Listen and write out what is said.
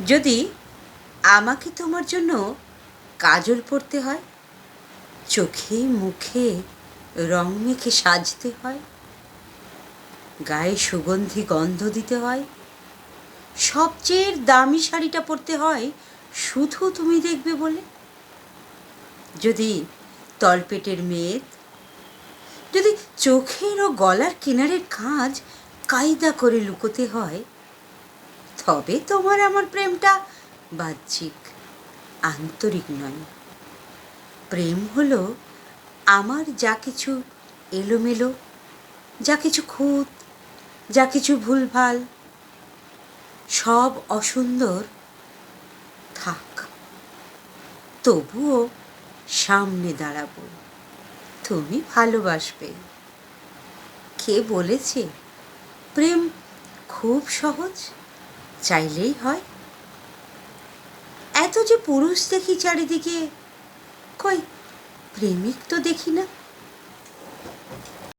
যদি আমাকে তোমার জন্য কাজল পরতে হয়, চোখে মুখে রং মেখে সাজতে হয়, গায়ে সুগন্ধি গন্ধ দিতে হয় সবচেয়ে দামি শাড়িটা পরতে হয়, শুধু তুমি দেখবে বলে? যদি তলপেটের মেদ, যদি চোখের ও গলার কিনারের কাজ কায়দা করে লুকোতে হয় তবে তোমার আমার প্রেমটা বাহ্যিক, আন্তরিক নয়। প্রেম হলো আমার যা কিছু এলোমেলো, যা কিছু খুঁত, যা কিছু ভুলভাল, সব অসুন্দর থাক, তবুও সামনে দাঁড়াবো। তুমি ভালোবাসবে। কে বলেছে? প্রেম খুব সহজ। চাইলেই হয়। এত যে পুরুষ দেখি চারিদিকে কই প্রেমিক তো দেখি না।